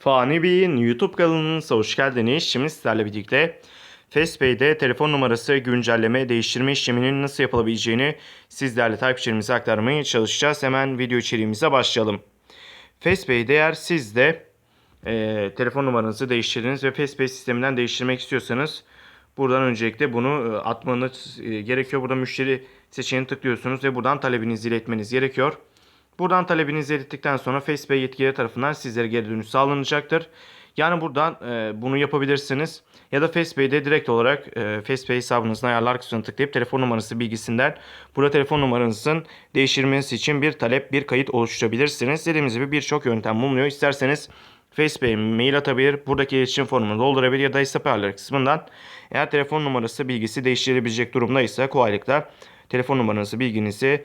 Fani Bey'in YouTube kanalınıza hoş geldiniz. Şimdi sizlerle birlikte FacePay'de telefon numarası güncelleme değiştirme işleminin nasıl yapılabileceğini sizlerle takipçilerimize aktarmaya çalışacağız. Hemen video içeriğimize başlayalım. FacePay'de eğer siz de e, telefon numaranızı değiştirdiniz ve FacePay sisteminden değiştirmek istiyorsanız buradan öncelikle bunu e, atmanız e, gerekiyor. Burada müşteri seçeneğini tıklıyorsunuz ve buradan talebinizi iletmeniz gerekiyor. Buradan talebinizi ilettikten sonra FacePay yetkilileri tarafından sizlere geri dönüş sağlanacaktır. Yani buradan e, bunu yapabilirsiniz. Ya da FacePay'de direkt olarak e, FacePay hesabınızın ayarlar kısmına tıklayıp telefon numarası bilgisinden burada telefon numaranızın değiştirmesi için bir talep, bir kayıt oluşturabilirsiniz. Dediğimiz gibi birçok yöntem bulunuyor. İsterseniz FacePay mail atabilir, buradaki iletişim formunu doldurabilir ya da hesap ayarları kısmından eğer telefon numarası bilgisi değiştirilebilecek durumdaysa kolaylıkla telefon numaranızı bilginizi